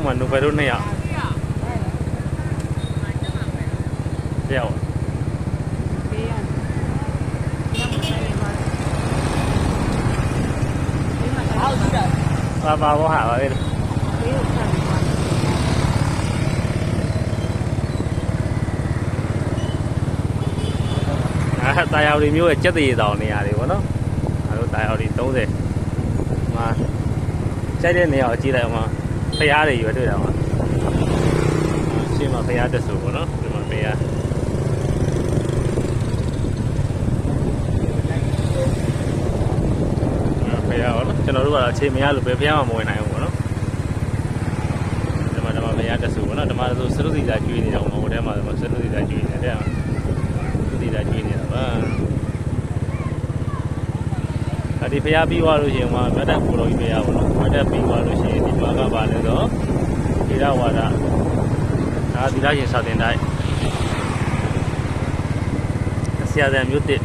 က်မှာနူဘယ်တို့နှစ်ယောက်တယောက်ပေးရညမဆိုင်နေပါဒီမှာတော့ပေးပါပါဘောဟာပါလေကို ကြိုက်တဲ့နေရာကိုကြည့်လိုက်အောင်ဖရားတွေရွယ်တွေ့တာမှာရှင်းမှာဖရားတက်ဆိုပေါ့နော်ဒီမှာဖရားဖရားပေါ့နော်ကျွန်တော်တို့ကတော့အခြေမရလို့ပဲဖရားမှမဝင်နိုင်ဘူးပေါ့နော်ဒီမှာဒီမှာဖရားတက်ဆိုပေါ့နော်ဒီမှာဆိုစရုပ်စီသာကျွေးနေတော့ဟိုထဲမှာဆိုစရုပ်စီသာကျွေးနေတယ်တဲ့စရုပ်စီသာကျွေးနေတာပါအ ဒီဖရားပြီးသွားလို့ရှိရင်မှာမြတ်တက်ပူတော်ကြီးဖရားပေါ့နော်မြတ်တက်ပြီးသွားလို့ရှိရင်ဒီမှာကပါလဲတော့ဒီရဝါဒဒါဒီလာရှင်စာတင်တိုင်းဆရာတဲ့မြို့တစ်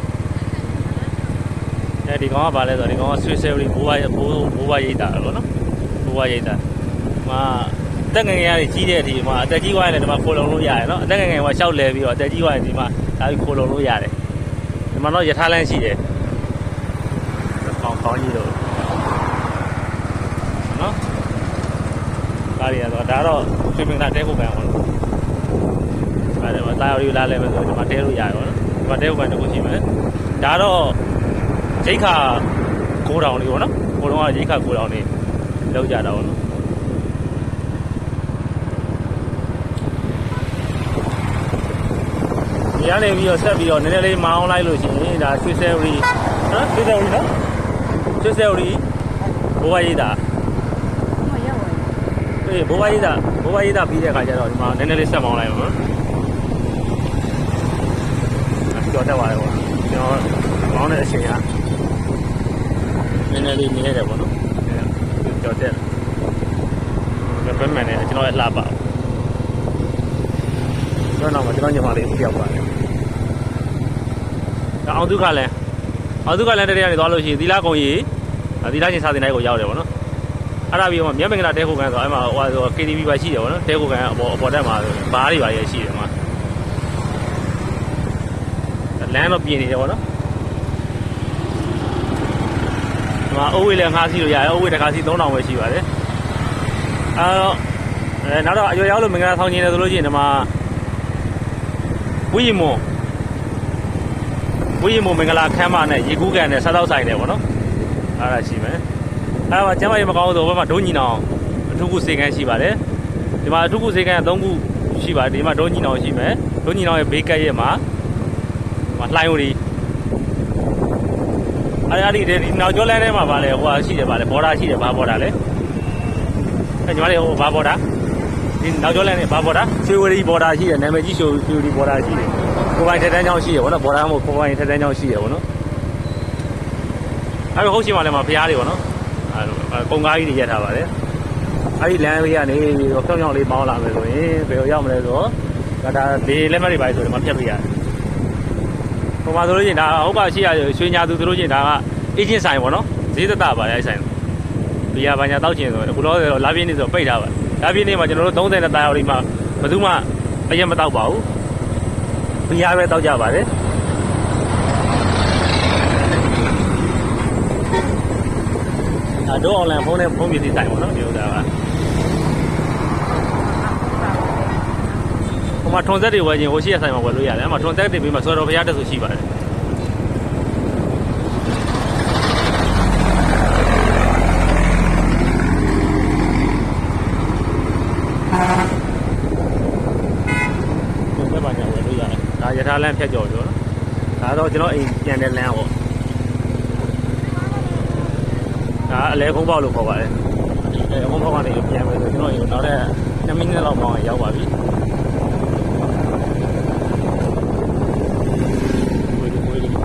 အဲဒီကောင်ကပါလဲဆိုတော့ဒီကောင်ကဆွေဆယ်ရီဘိုးဘဘိုးဘိုးဘရိတ်တာပေါ့နော်ဘိုးဘရိတ်တာမှာတက်ငယ်ငယ်လေးကြီးတဲ့အထိမှာအသက်ကြီးသွားရင်လည်းဒီမှာခိုလုံလို့ရတယ်နော်အသက်ငယ်ငယ်ကရှောက်လဲပြီးတော့အသက်ကြီးသွားရင်ဒီမှာဒါပြီးခိုလုံလို့ရတယ်ဒီမှာတော့ယထာလန်းရှိတယ် ကောင်းကောင်းကြီးတော့နော်ဒါရီကတော့ဒါတော့ဆွေမင်းသားတဲခုကန်ပေါ့နော်အဲဒီမှာတာရီလာလဲမယ်ဆိုတော့ဒီမှာတဲလို့ရတယ်ပေါ့နော်ဒီမှာတဲခုကန်တစ်ခုရှိမယ်ဒါတော့ရိတ်ခါကိုတောင်လေးပေါ့နော်ကိုတော့ကရိတ်ခါကိုတောင်လေးလောက်ကြတာပေါ့နော်ဒီကနေပြီးတော့ဆက်ပြီးတော့နည်းနည်းလေးမအောင်လိုက်လို့ရှိရင်ဒါရွှေဆယ်ရီနော်ရွှေဆယ်ရီနော် ရွှေဆယ်ရီဘိုးဘရိတ်တာမရောက်ဘူးအေးဘိုးဘရိတ်တာဘိုးဘရိတ်တာပြီးတဲ့အခါကျတော့ဒီမှာနည်းနည်းလေးဆက်မအောင်လိုက်ပါနော်ကြော်တက်သွားတယ်ပေါ့ကျွန်တော်မောင်းတဲ့အချိန်ကနည်းနည်းလေးနေရတယ်ပေါ့နော်ကြော်တက်တယ်ဘယ်မှန်နဲ့ကျွန်တော်လည်းလှပါကျွန်တော်တော့ကျွန်တော်ညီမလေးပြောက်ပါတယ်အောင်ဒုက္ခလည်းအောင်ဒုက္ခလည်းတည်းကနေသွားလို့ရှိရင်သီလကုံကြီး သီလရှင်စာသင်တိုင်းကိုရောက်တယ်ပေါ့နော်အဲ့ဒါပြီးတော့မြတ်မင်္ဂလာတဲခုကန်ဆိုအဲ့မှာဟိုဆို KTV ပါရှိတယ်ပေါ့နော်တဲခုကန်အပေါ်အပေါ်တက်မှာဘားတွေပါရရှိတယ်မှာလမ်းတော့ပြင်နေတယ်ပေါ့နော်ဒီမှာအုပ်ဝေးလည်းငှားစီလို့ရတယ်အုပ်ဝေးတစ်ခါစီ3000ပဲရှိပါတယ်အဲတော့အဲနောက်တော့အရွယ်ရောက်လို့မင်္ဂလာဆောင်ကျင်တယ်ဆိုလို့ရှိရင်ဒီမှာဝိယမွန်ဝိယမွန်မင်္ဂလာခမ်းမနဲ့ရေကူးကန်နဲ့စားတော့ဆိုင်တယ်ပေါ့နော် အဲ့ဒါရှိမယ်အဲ့မှာကျမ်းမကြီးမကောင်းဆိုဘက်မှာဒုံညီနောင်အထုကုစေကန်းရှိပါတယ်ဒီမှာအထုကုစေကန်းက3ခုရှိပါတယ်ဒီမှာဒုံညီနောင်ရှိမယ်ဒုံညီနောင်ရဲ့ဘေးကက်ရဲ့မှာမလှိုင်းဦးဒီအဲ့ဒါဒီဒီနောက်ကျောလန်းထဲမှာပါလေဟိုဟာရှိတယ်ပါလေဘော်ဒါရှိတယ်ဘာဘော်ဒါလဲအဲ့ညီမလေးဟိုဘာဘော်ဒါဒီနောက်ကျောလန်းနဲ့ဘာဘော်ဒါဆွေဝရီဘော်ဒါရှိတယ်နာမည်ကြီးဆွေဆွေဝရီဘော်ဒါရှိတယ်ကိုပိုင်ထက်တန်းချောင်းရှိတယ်ဗောနော်ဘော်ဒါမို့ကိုပိုင်ထက်တန်းချောင်းရှိတယ်ဗောနော် အဲ့တော့ဟုတ်ရှိမှလည်းမှာဖျားတွေဗောနော်အဲ့ပုံကားကြီးတွေရက်ထားပါတယ်အဲ့ဒီလမ်းလေးကနေပြီးတော့ဖြောင်းဖြောင်းလေးပေါင်းလာမယ်ဆိုရင်ဘယ်လိုရောက်မလဲဆိုတော့ဒါဒီလက်မှတ်တွေပါဆိုတော့မဖြတ်ပြရတယ်ဟိုမှာဆိုလို့ရှိရင်ဒါဟုတ်ပါရှိရရွှေညာသူဆိုလို့ရှိရင်ဒါကအေဂျင့်ဆိုင်ပေါ့နော်ဈေးသက်တာပါလေအဲ့ဆိုင်ဘီယာဘာညာတောက်ချင်ဆိုတော့အခုတော့ဆိုတော့လာပြင်းနေဆိုပိတ်ထားပါလာပြင်းနေမှာကျွန်တော်တို့30နဲ့တာရောက်ဒီမှာဘယ်သူမှအရင်မတောက်ပါဘူးဘီယာပဲတောက်ကြပါတယ် အတော့ online ဖုန်းနဲ့ဖုန်းပစ္စည်းဆိုင်ပေါ့နော်ဒီဥစ္စာကဟိုမှာထွန်ဆက်တွေဝယ်ခြင်းဟိုရှိရဆိုင်မှာဝယ်လို့ရတယ်အဲ့မှာထွန်ဆက်တွေပြီးမှဆွဲတော်ဘုရားတက်ဆိုရှိပါတယ်ထွန်ဆက်ပါညာဝယ်လို့ရတယ်ဒါယထာလမ်းဖြတ်ကျော်ကျော်နော်ဒါတော့ကျွန်တော်အိမ်ပြန်တဲ့လမ်းပေါ့ ဒါအလဲဖုံးပေါက်လို့ခေါ်ပါတယ်အဲဖုံးပေါက်ကနေပြန်မယ်ဆိုကျွန်တော်အိမ်နောက်တဲ့2မိနစ်လောက်ပေါင်းရောက်ပါပြီဝေးဝေးလေးဒါ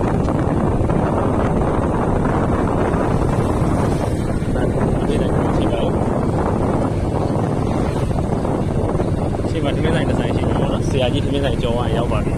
ဒီတိုင်းရှိပါဦးရှိပါဒီနေ့တိုင်းဒီဇိုင်းရှိပြီပေါ့နော်ဆရာကြီးဒီနေ့တိုင်းကြော်ဝါရောက်ပါပြီ